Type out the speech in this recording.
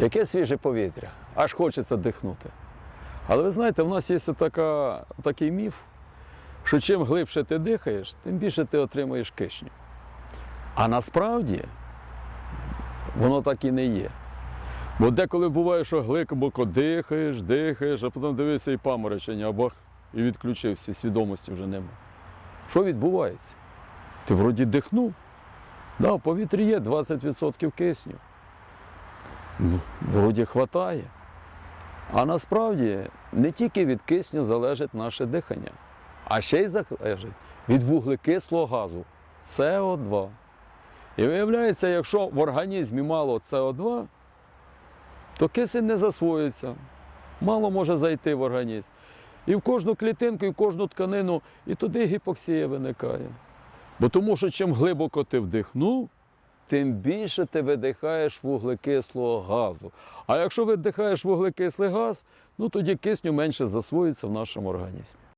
Яке свіже повітря, аж хочеться дихнути. Але ви знаєте, в нас є така, такий міф, що чим глибше ти дихаєш, тим більше ти отримуєш кисню. А насправді воно так і не є. Бо деколи буває, що глибоко дихаєш, дихаєш, а потім дивишся і паморочення, або і відключився, свідомості вже нема. Що відбувається? Ти вроді дихнув. Да, в повітрі є 20% кисню. Вроді хватає. А насправді не тільки від кисню залежить наше дихання, а ще й залежить від вуглекислого газу СО2. І виявляється, якщо в організмі мало СО2, то кисень не засвоюється, мало може зайти в організм. І в кожну клітинку, і в кожну тканину, і туди гіпоксія виникає. Бо тому що чим глибоко ти вдихнув, тим більше ти видихаєш вуглекислого газу. А якщо видихаєш вуглекислий газ, ну тоді кисню менше засвоюється в нашому організмі.